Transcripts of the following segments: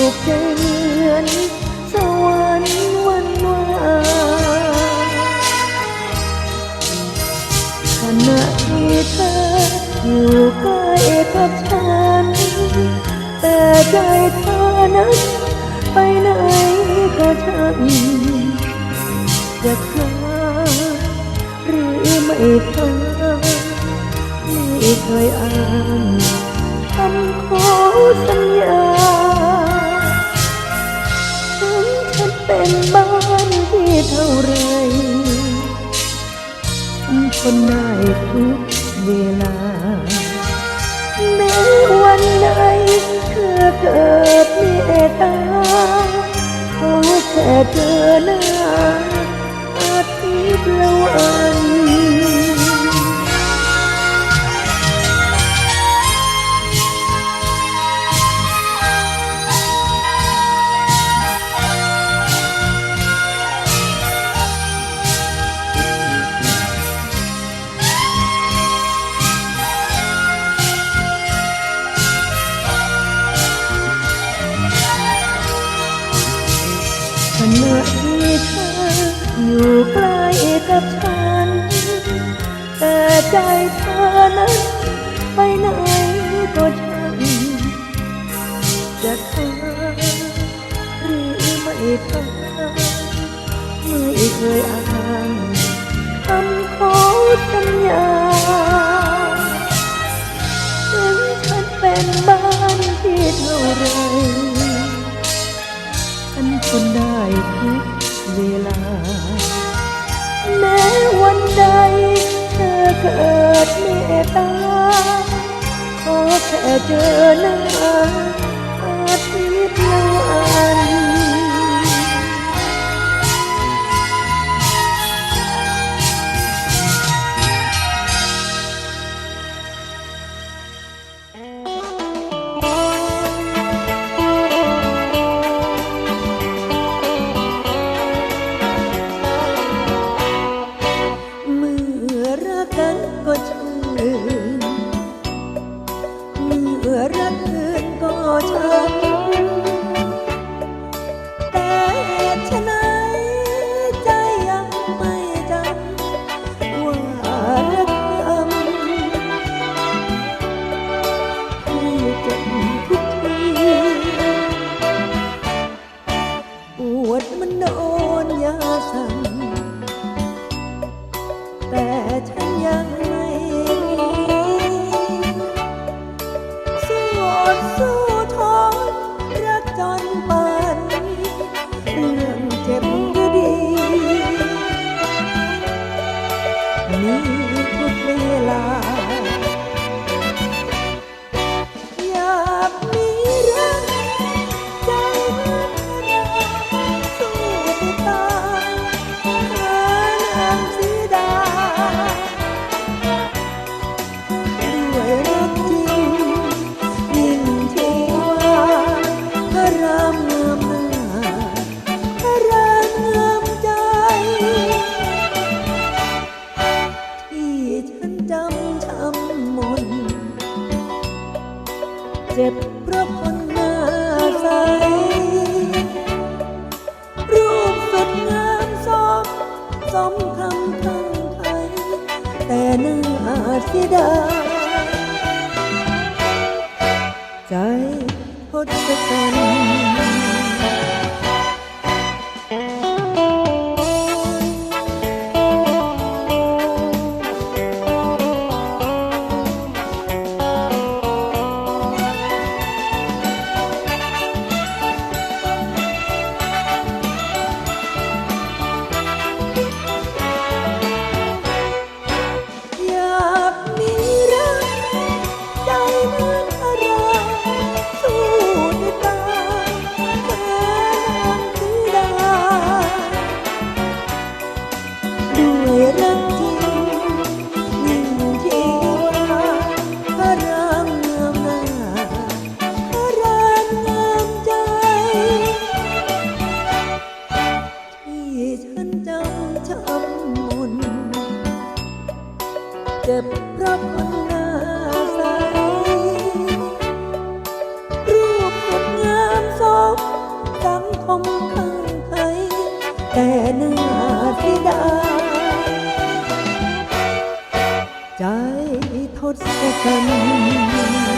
สุขใจเหมือนสวรรค์วันวานขณะที่เธออยู่ใกล้กับฉัน แต่ใจเธอนั้นไปไหนก็ช่างจะเธอหรือไม่เธอไม่เคยอ่านคำขอสัญญา เป็นบ้านที่เท่าไรคนทนได้ทุกเวลาแม้วันไหนเธอเกิดเมตตาขอแค่เจอหน้าอาทิตย์ละ วันขณะที่เธออยู่ใกล้กับฉัน แต่ใจเธอนั้นไปไหนก็ช่างจะเธอหรือไม่เธอไม่เคยอ่านคำขอสัญญาถึงฉันเป็นบ้านที่เท่า เอิดเมตตา ขอแค่เจอหน้าอาทิตย์ละวัน ศ บนหน้าใส รูปสดงามสมสังคมข้างใครแต่หน้าเสียดาใจทศกัณฐ์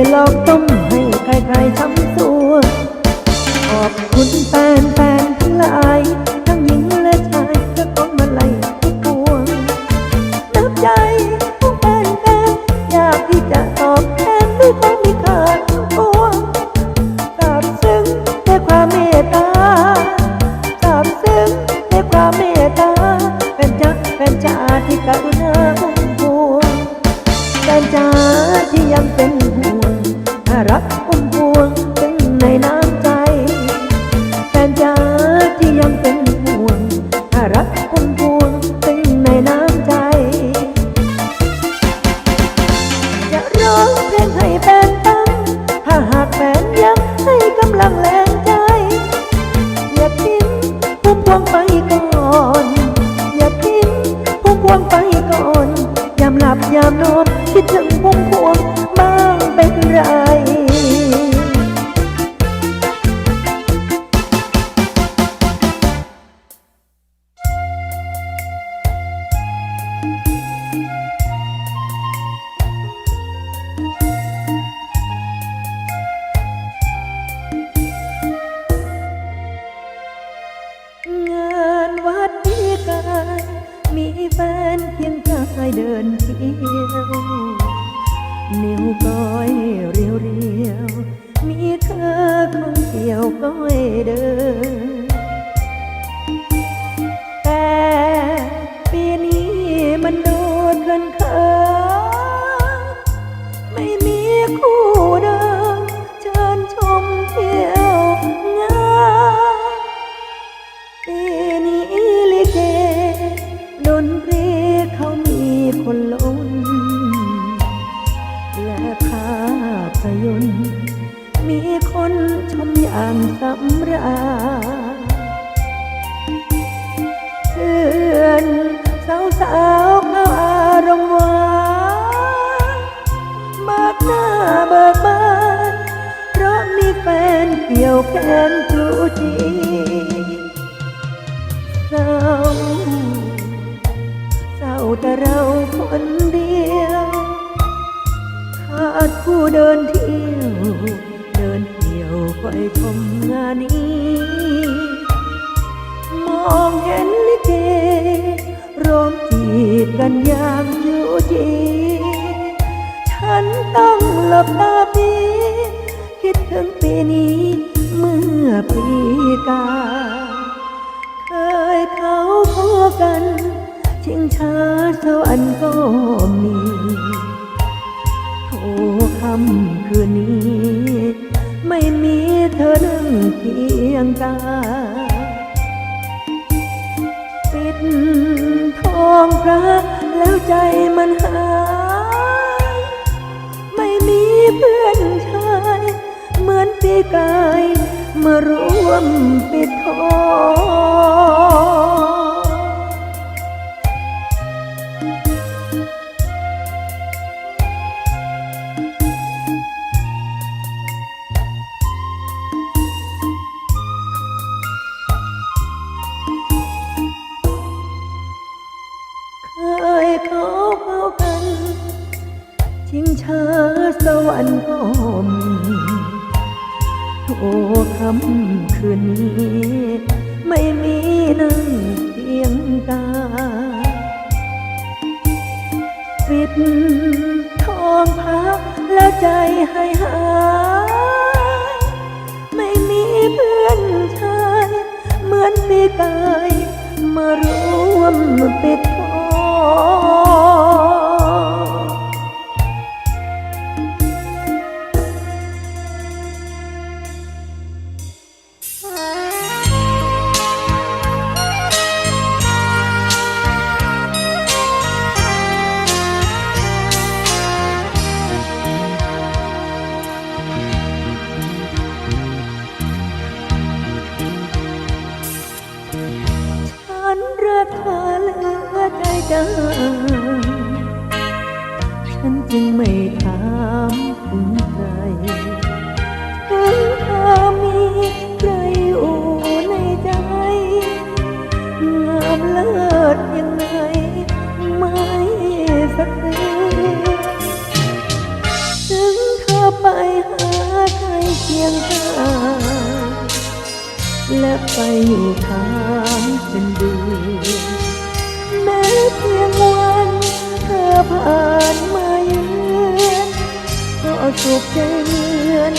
ยหลอกต้มให้ใครๆทำตัว ขอบคุณแฟนแฟนที่งหลาย ทั้งหญิงและชายเพื่อของมาไล่ทุกพวงนับใจของแฟนแฟนอยากที่จะตอบแทนด้วยความมีค่าทุกพวงตาบซึ้งในความเมตตาตาบซึ้งในความเมตตาแฟนจักแฟนจ่าที่กรุณา แฟนเพียงกายเดินเที่ยวนิ้วก้อยเรียวเรียวมีเธอคงเดียวก้อยเดิน เบิกบาน เพราะมีแฟนเกี่ยวแขนจูจีเศร้าเศร้าแต่เราคนเดียวขาดผู้เดินเที่ยว เดินเที่ยวคอยชมงานนี้ มองเห็นลิเกร้องจีบกันอย่างอยู่จีฉันต้อง หลับตาปีคิดถึงปีนี้เมื่อปีกาเคยเขาพอกัน ชิงช้าสวรรค์ก็มีโอ้คำคืนนี้ ไม่มีเธอนั่งเคียงกาปิดทองพระแล้วใจมันหา ปีกายมารวมปิดทองชิงช้าสวรรค์ก็มี คำคืนนี้ ไม่มีนั่งเพียงกาปิดทองพักแล้วใจให้หา ฉันจึงไม่ถามถึงใครถึงเธอมีใครอยู่ในใจงามเลิศยังไงไม่สักทีถึงเธอไปหาใครเคียงข้างและไปอยู่ทางเป็นเดืานมาเยือนก็สุขใจเหมือน